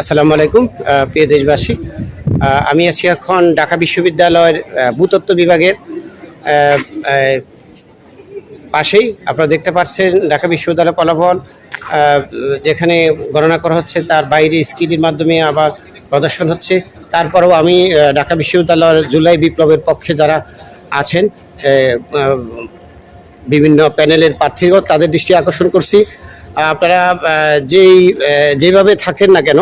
আসসালামু আলাইকুম প্রিয় দেশবাসী। আমি আছি এখন ঢাকা বিশ্ববিদ্যালয়ের ভূতত্ত্ব বিভাগের পাশেই আপনারা দেখতে পাচ্ছেন ঢাকা বিশ্ববিদ্যালয় ফলাফল যেখানে গণনা করা হচ্ছে তার বাইরে স্ক্রিনের মাধ্যমে আবার প্রদর্শন হচ্ছে। তারপরেও আমি ঢাকা বিশ্ববিদ্যালয়ের জুলাই বিপ্লবের পক্ষে যারা আছেন বিভিন্ন প্যানেলের প্রার্থীগণ, তাদের দৃষ্টি আকর্ষণ করছি। আপনারা যেই যেভাবে থাকেন না কেন,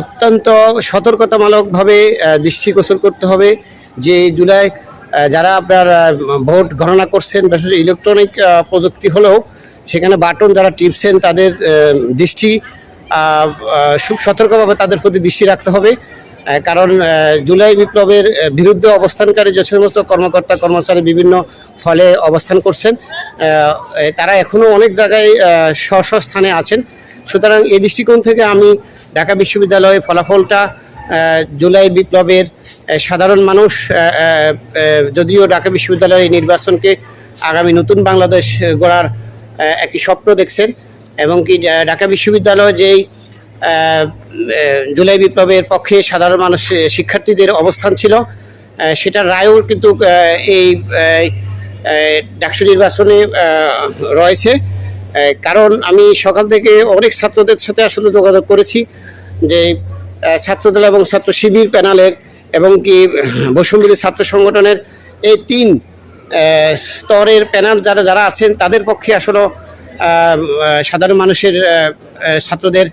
অত্যন্ত সতর্কতামূলকভাবে দৃষ্টিগোচর করতে হবে যে জুলাই যারা আপনার ভোট গণনা করছেন, বিশেষ ইলেকট্রনিক প্রযুক্তি হলেও, সেখানে বাটন যারা টিপছেন, তাদের দৃষ্টি সতর্কভাবে তাদের প্রতি দৃষ্টি রাখতে হবে। কারণ জুলাই বিপ্লবের বিরুদ্ধে অবস্থানকারী যে সমস্ত কর্মকর্তা, কর্মচারী বিভিন্ন ফলে অবস্থান করছেন তারা এখনও অনেক জায়গায় স্ব স্থানে আছেন। সুতরাং এই দৃষ্টিকোণ থেকে আমি ঢাকা বিশ্ববিদ্যালয়ে ফলাফলটা জুলাই বিপ্লবের সাধারণ মানুষ যদিও ঢাকা বিশ্ববিদ্যালয়ের এই নির্বাচনকে আগামী নতুন বাংলাদেশ গড়ার একটি স্বপ্ন দেখছেন এবং কি ঢাকা বিশ্ববিদ্যালয় যেই জুলাই বিপ্লবের পক্ষে সাধারণ মানুষ শিক্ষার্থীদের অবস্থান ছিল সেটার রায়ও কিন্তু এই ডাকসু নির্বাচনে রয়েছে। কারণ আমি সকাল থেকে অনেক ছাত্রদের সাথে আসলে যোগাযোগ করেছি যে ছাত্রদল এবং ছাত্র শিবির প্যানেলের এবং কি বসুন্ধরী ছাত্র সংগঠনের এই তিন স্তরের প্যানেল যারা যারা আছেন, তাদের পক্ষে আসলে সাধারণ মানুষের ছাত্রদের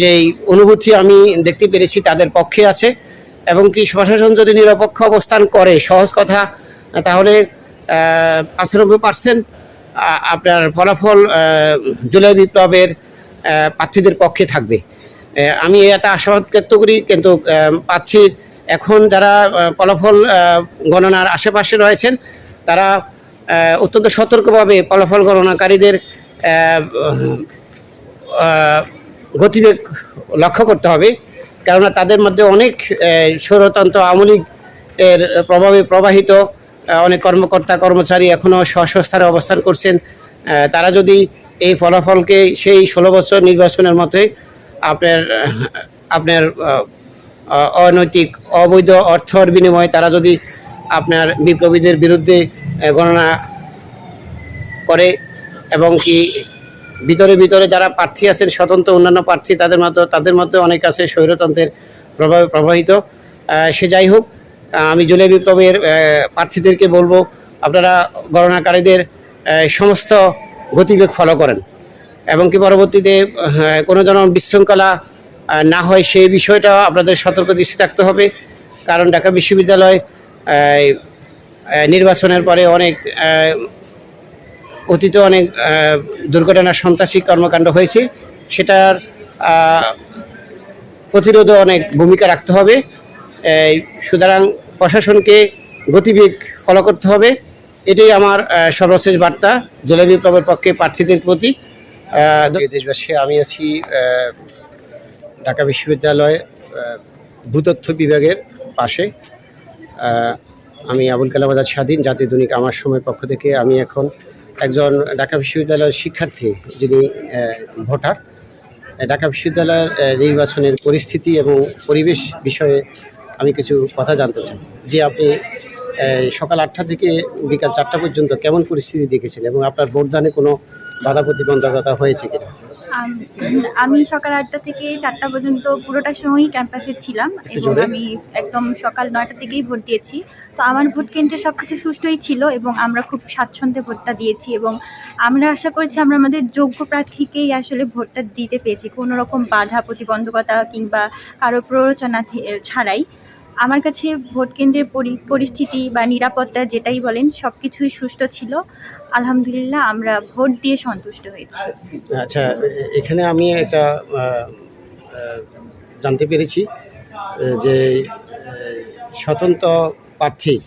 যেই অনুভূতি আমি দেখতে পেরেছি তাদের পক্ষে আছে। এবং কি প্রশাসন যদি নিরপেক্ষ অবস্থান করে, সহজ কথা, তাহলে পঁচানব্বই পার্সেন্ট আপনার ফলাফল জুলাই বিপ্লবের প্রার্থীদের পক্ষে থাকবে। আমি এটা আশাবাদ ব্যক্ত করি, কিন্তু পাচ্ছি এখন যারা ফলাফল গণনার আশেপাশে রয়েছেন, তারা অত্যন্ত সতর্কভাবে ফলাফল গণনাকারীদের গতিবেগ লক্ষ্য করতে হবে, কেননা তাদের মধ্যে অনেক স্বৈরতন্ত্র আওয়ামী এর প্রভাবে প্রবাহিত অনেক কর্মকর্তা, কর্মচারী এখনও স্বস্থানে অবস্থান করছেন তারা যদি এই ফলাফলকে সেই ষোলো বছর নির্বাচনের মতোই আপনার আপনার অনৈতিক, অবৈধ অর্থর বিনিময়ে তারা যদি আপনার বিপ্লবীদের বিরুদ্ধে গণনা করে এবং কি ভিতরে ভিতরে যারা প্রার্থী আছেন, স্বতন্ত্র অন্যান্য প্রার্থী তাদের মধ্যে তাদের মধ্যে অনেক আছে স্বৈরতন্ত্রের প্রভাবে প্রবাহিত। সে যাই হোক, আমি জুলাই বিপ্লবের প্রার্থীদেরকে বলব, আপনারা গণনাকারীদের সমস্ত গতিবেগ ফলো করেন। এবং কি পরবর্তীতে কোনো যেন বিশৃঙ্খলা না হয় সেই বিষয়টা আপনাদের সতর্ক দৃষ্টি থাকতে হবে। কারণ ঢাকা বিশ্ববিদ্যালয় নির্বাচনের পরে অনেক অতীতে অনেক দুর্ঘটনা সন্ত্রাসী কর্মকাণ্ড হয়েছে। সেটার প্রতিরোধে অনেক ভূমিকা রাখতে হবে। সুতরাং প্রশাসনকে গতিবেগ ফলো করতে হবে। এটাই আমার সর্বশেষ বার্তা। জলে বিপ্লবের পক্ষে প্রার্থীদের প্রতি দেশবাসী, আমি আছি ঢাকা বিশ্ববিদ্যালয়ের ভূতত্ত্ব বিভাগের পাশে। আমি আবুল কালাম আজাদ স্বাধীন, জাতীয় দৈনিক আমার সময়ের পক্ষ থেকে আমি এখন একজন ঢাকা বিশ্ববিদ্যালয়ের শিক্ষার্থী, যিনি ভোটার। ঢাকা বিশ্ববিদ্যালয়ের নির্বাচনের পরিস্থিতি এবং পরিবেশ বিষয়ে আমি কিছু কথা জানতে চাই। যে আপনি সকাল আটটা থেকে বিকাল চারটা পর্যন্ত কেমন পরিস্থিতি দেখেছেন এবং আপনার ভোটদানে কোনো বাধা প্রতিবন্ধকতা হয়েছে কিনা? আমি সকাল আটটা থেকে চারটা পর্যন্ত পুরোটা সময়ই ক্যাম্পাসে ছিলাম এবং আমি একদম সকাল নয়টা থেকেই ভোট দিয়েছি। তো আমার ভোট কেন্দ্রে সব কিছু সুষ্ঠুই ছিল এবং আমরা খুব স্বাচ্ছন্দ্যে ভোটটা দিয়েছি এবং আমরা আশা করছি আমরা আমাদের যোগ্য প্রার্থীকেই আসলে ভোটটা দিতে পেরেছি। কোনো রকম বাধা প্রতিবন্ধকতা কিংবা কারও প্ররোচনা ছাড়াই। আমার কাছে ভোট কেন্দ্রের পরি- পরিস্থিতি বা নিরাপত্তা যেটাই বলেন সব কিছুই সুষ্ঠু ছিল। আলহামদুলিল্লাহ আমরা ভোট দিয়ে সন্তুষ্ট হয়েছি। আচ্ছা এখানে আমি আহ, জানতে পেরেছি যে স্বতন্ত্র প্রার্থী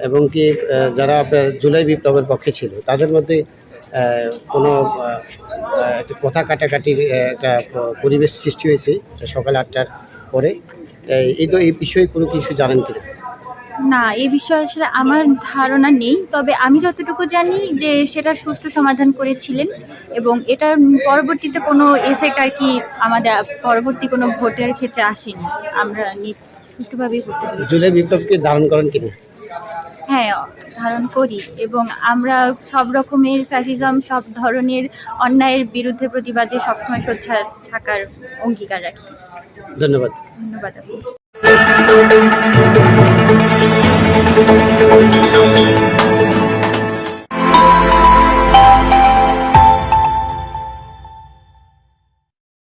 এবং কি যারা আপনার জুলাই বিপ্লবের পক্ষে ছিল তাদের মধ্যে কোনো কথা কাটাকাটির একটা পরিবেশ সৃষ্টি হয়েছে সকাল আটটার পরে। এই- তো এই বিষয়ে কোনো কিছু জানেন কিনা? না এই বিষয়ে আসলে আমার ধারণা নেই। তবে আমি যতটুকু জানি যে সেটা সুষ্ঠু সমাধান করেছিলেন এবং এটার পরবর্তীতে কোনো এফেক্ট আর কি আমাদের পরবর্তী কোনো ভোটের ক্ষেত্রে আসেনি। আমরা সুষ্ঠুভাবেই দিয়েছি। জুলাই বিপ্লবকে ধারণ করেন কিনা? হ্যাঁ ধারণ করি এবং আমরা সব রকমের ফ্যাসিজম সব ধরনের অন্যায়ের বিরুদ্ধে প্রতিবাদে সবসময় সোচ্চার থাকার অঙ্গীকার রাখি। ধন্যবাদ। ধন্যবাদ